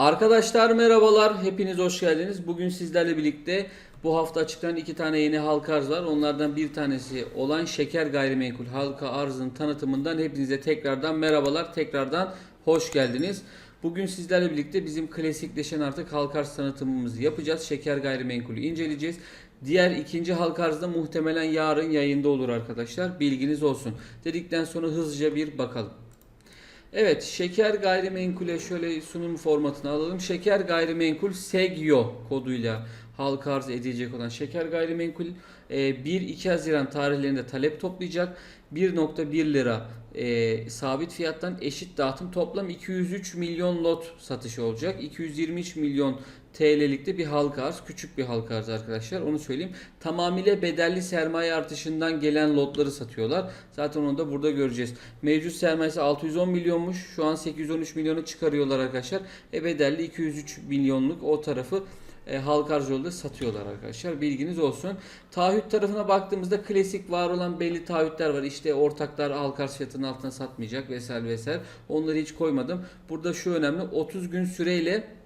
Arkadaşlar merhabalar. Hepiniz hoş geldiniz. Bugün sizlerle birlikte bu hafta açıklanan iki tane yeni halka arz var. Onlardan bir tanesi olan Şeker Gayrimenkul halka arzın tanıtımından hepinize tekrardan merhabalar. Tekrardan hoş geldiniz. Bugün sizlerle birlikte bizim klasikleşen artık halka arz tanıtımımızı yapacağız. Şeker Gayrimenkul'ü inceleyeceğiz. Diğer ikinci halka arz da muhtemelen yarın yayında olur arkadaşlar. Bilginiz olsun. Dedikten sonra hızlıca bir bakalım. Evet, şeker gayrimenkule şöyle sunum formatını alalım. Şeker gayrimenkul SEGYO koduyla halka arz edilecek olan şeker gayrimenkul e, 1-2 Haziran tarihlerinde talep toplayacak. 1.1 lira e, sabit fiyattan eşit dağıtım toplam 203 milyon lot satışı olacak. 223 milyon TL'lik de bir halka arz. Küçük bir halka arz arkadaşlar. Onu söyleyeyim. Tamamıyla bedelli sermaye artışından gelen lotları satıyorlar. Zaten onu da burada göreceğiz. Mevcut sermayesi 610 milyonmuş. Şu an 813 milyonu çıkarıyorlar arkadaşlar. E bedelli 203 milyonluk o tarafı e, halka arz yolda satıyorlar arkadaşlar. Bilginiz olsun. Taahhüt tarafına baktığımızda klasik var olan belli taahhütler var. İşte ortaklar halka arz fiyatının altına satmayacak vesaire vesaire. Onları hiç koymadım. Burada şu önemli. 30 gün süreyle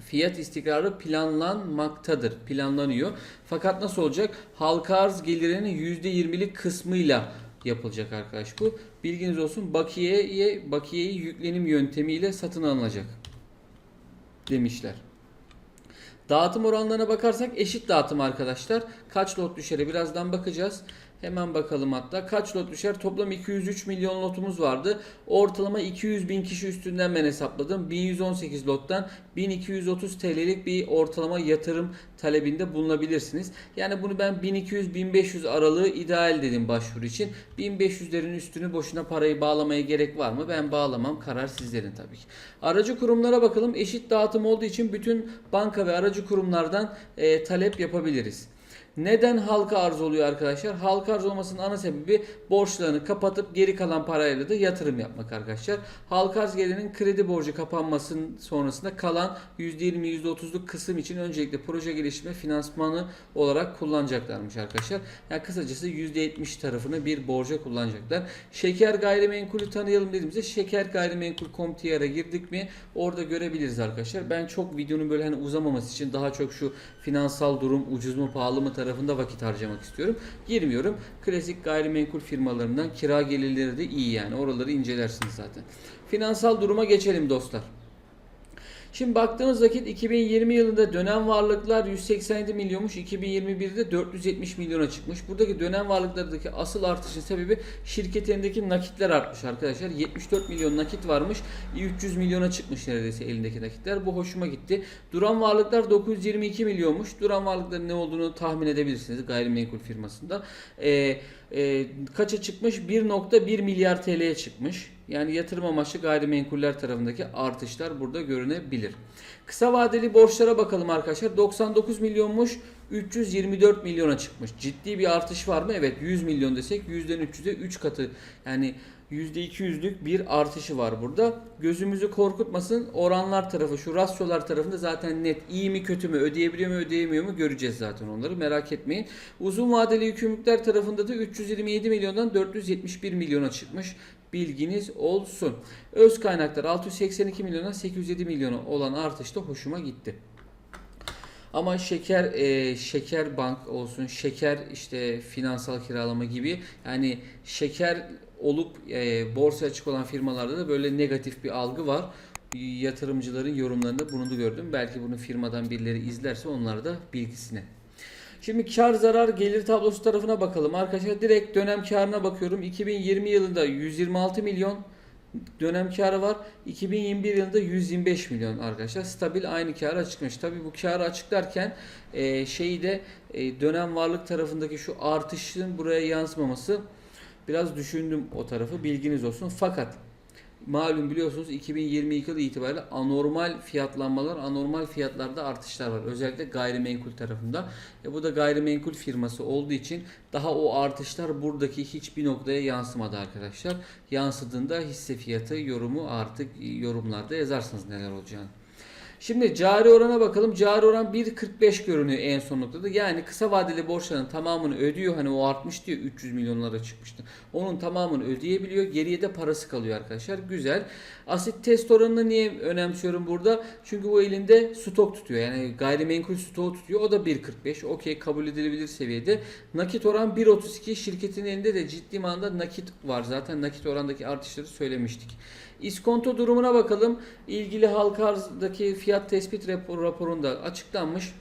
fiyat istikrarı planlanmaktadır. Planlanıyor. Fakat nasıl olacak? Halka arz gelirinin %20'lik kısmıyla yapılacak arkadaş bu. Bilginiz olsun. Bakiyeye bakiyeyi yüklenim yöntemiyle satın alınacak demişler. Dağıtım oranlarına bakarsak eşit dağıtım arkadaşlar. Kaç lot düşer birazdan bakacağız. Hemen bakalım hatta. Kaç lot düşer? Toplam 203 milyon lotumuz vardı. Ortalama 200 bin kişi üstünden ben hesapladım. 1118 lottan 1230 TL'lik bir ortalama yatırım talebinde bulunabilirsiniz. Yani bunu ben 1200-1500 aralığı ideal dedim başvuru için. 1500'lerin üstünü boşuna parayı bağlamaya gerek var mı? Ben bağlamam. Karar sizlerin tabii ki. Aracı kurumlara bakalım. Eşit dağıtım olduğu için bütün banka ve aracı kurumlardan e, talep yapabiliriz. Neden halka arz oluyor arkadaşlar? Halka arz olmasının ana sebebi borçlarını kapatıp geri kalan parayla da yatırım yapmak arkadaşlar. Halka arz gelirinin kredi borcu kapanmasının sonrasında kalan %20 %30'luk kısım için öncelikle proje geliştirme finansmanı olarak kullanacaklarmış arkadaşlar. Yani kısacası %70 tarafını bir borca kullanacaklar. Şeker gayrimenkulü tanıyalım dediğimizde şeker gayrimenkul komtiyara girdik mi orada görebiliriz arkadaşlar. Ben çok videonun böyle hani uzamaması için daha çok şu finansal durum ucuz mu pahalı mı tarafında vakit harcamak istiyorum. Girmiyorum. Klasik gayrimenkul firmalarından kira gelirleri de iyi yani. Oraları incelersiniz zaten. Finansal duruma geçelim dostlar. Şimdi baktığınız vakit 2020 yılında dönem varlıklar 187 milyonmuş. 2021'de 470 milyona çıkmış. Buradaki dönem varlıklardaki asıl artışın sebebi şirketindeki nakitler artmış arkadaşlar. 74 milyon nakit varmış. 300 milyona çıkmış neredeyse elindeki nakitler. Bu hoşuma gitti. Duran varlıklar 922 milyonmuş. Duran varlıkların ne olduğunu tahmin edebilirsiniz gayrimenkul firmasında. Ee, e, kaça çıkmış? 1.1 milyar TL'ye çıkmış. Yani yatırım amaçlı gayrimenkuller tarafındaki artışlar burada görünebilir. Kısa vadeli borçlara bakalım arkadaşlar. 99 milyonmuş 324 milyona çıkmış. Ciddi bir artış var mı? Evet 100 milyon desek 100'den 300'e 3 katı yani %200'lük bir artışı var burada. Gözümüzü korkutmasın. Oranlar tarafı, şu rasyolar tarafında zaten net iyi mi kötü mü, ödeyebiliyor mu, ödeyemiyor mu göreceğiz zaten onları. Merak etmeyin. Uzun vadeli yükümlülükler tarafında da 327 milyondan 471 milyona çıkmış. Bilginiz olsun. Öz kaynaklar 682 milyondan 807 milyona olan artış da hoşuma gitti. Ama şeker e, şeker bank olsun, şeker işte finansal kiralama gibi yani şeker olup e, borsa açık olan firmalarda da böyle negatif bir algı var. Yatırımcıların yorumlarında bunu da gördüm. Belki bunu firmadan birileri izlerse onlar da bilgisine. Şimdi kar zarar gelir tablosu tarafına bakalım. Arkadaşlar direkt dönem karına bakıyorum. 2020 yılında 126 milyon dönem karı var. 2021 yılında 125 milyon arkadaşlar. Stabil aynı karı açıklamış. Tabi bu karı açıklarken e, şeyi de e, dönem varlık tarafındaki şu artışın buraya yansımaması biraz düşündüm o tarafı. Bilginiz olsun. Fakat malum biliyorsunuz 2022 yılı itibariyle anormal fiyatlanmalar, anormal fiyatlarda artışlar var. Özellikle gayrimenkul tarafında. E bu da gayrimenkul firması olduğu için daha o artışlar buradaki hiçbir noktaya yansımadı arkadaşlar. Yansıdığında hisse fiyatı yorumu artık yorumlarda yazarsınız neler olacağını. Şimdi cari orana bakalım. Cari oran 1.45 görünüyor en son noktada. Yani kısa vadeli borçların tamamını ödüyor. Hani o artmış diyor 300 milyonlara çıkmıştı. Onun tamamını ödeyebiliyor. Geriye de parası kalıyor arkadaşlar. Güzel. Asit test oranını niye önemsiyorum burada? Çünkü bu elinde stok tutuyor. Yani gayrimenkul stoğu tutuyor. O da 1.45. Okey kabul edilebilir seviyede. Nakit oran 1.32. Şirketin elinde de ciddi manada nakit var. Zaten nakit orandaki artışları söylemiştik. İskonto durumuna bakalım. İlgili halka arzdaki fiyat tespit rapor, raporunda açıklanmış.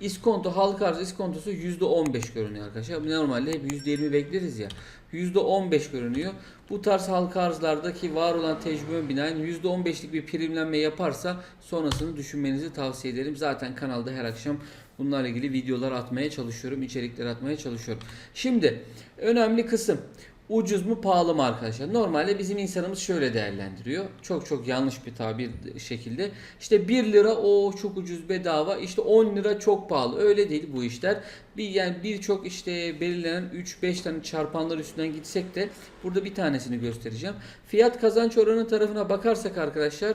İskonto, halka arz iskontosu %15 görünüyor arkadaşlar. Normalde hep %20 bekleriz ya. %15 görünüyor. Bu tarz halka arzlardaki var olan tecrübe binaen %15'lik bir primlenme yaparsa sonrasını düşünmenizi tavsiye ederim. Zaten kanalda her akşam bunlarla ilgili videolar atmaya çalışıyorum, içerikler atmaya çalışıyorum. Şimdi önemli kısım ucuz mu pahalı mı arkadaşlar? Normalde bizim insanımız şöyle değerlendiriyor. Çok çok yanlış bir tabir şekilde. İşte 1 lira o çok ucuz bedava. İşte 10 lira çok pahalı. Öyle değil bu işler. Bir yani birçok işte belirlenen 3-5 tane çarpanlar üstünden gitsek de burada bir tanesini göstereceğim. Fiyat kazanç oranı tarafına bakarsak arkadaşlar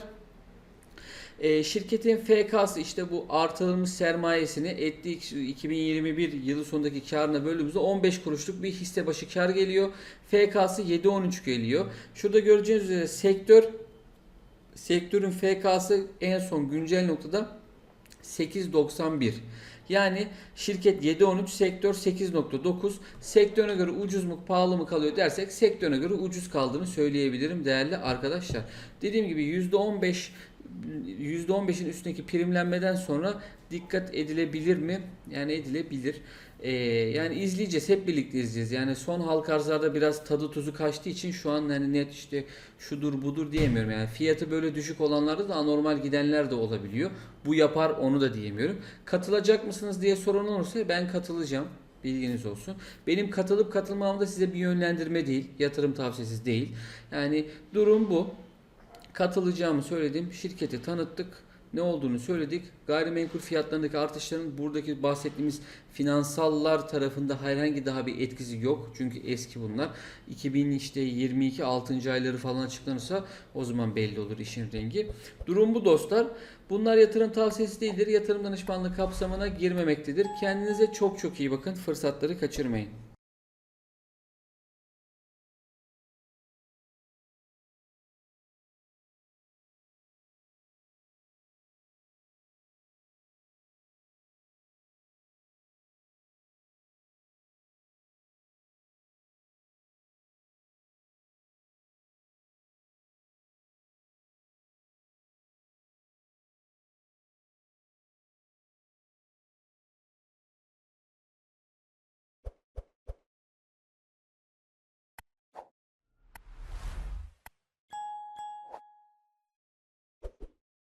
e, şirketin FK'sı işte bu artırılmış sermayesini ettiği 2021 yılı sonundaki karına böldüğümüzde 15 kuruşluk bir hisse başı kar geliyor. FK'sı 7.13 geliyor. Şurada göreceğiniz üzere sektör sektörün FK'sı en son güncel noktada 8.91. Yani şirket 7.13, sektör 8.9. Sektörüne göre ucuz mu pahalı mı kalıyor dersek sektörüne göre ucuz kaldığını söyleyebilirim değerli arkadaşlar. Dediğim gibi %15 %15'in üstündeki primlenmeden sonra dikkat edilebilir mi? Yani edilebilir. Ee, yani izleyeceğiz. Hep birlikte izleyeceğiz. Yani son halk arzlarda biraz tadı tuzu kaçtığı için şu an hani net işte şudur budur diyemiyorum. Yani fiyatı böyle düşük olanlarda da anormal gidenler de olabiliyor. Bu yapar onu da diyemiyorum. Katılacak mısınız diye soran olursa ben katılacağım. Bilginiz olsun. Benim katılıp katılmam da size bir yönlendirme değil. Yatırım tavsiyesi değil. Yani durum bu katılacağımı söyledim. Şirketi tanıttık. Ne olduğunu söyledik. Gayrimenkul fiyatlarındaki artışların buradaki bahsettiğimiz finansallar tarafında herhangi daha bir etkisi yok. Çünkü eski bunlar. 2000 işte 22 6. ayları falan açıklanırsa o zaman belli olur işin rengi. Durum bu dostlar. Bunlar yatırım tavsiyesi değildir. Yatırım danışmanlığı kapsamına girmemektedir. Kendinize çok çok iyi bakın. Fırsatları kaçırmayın.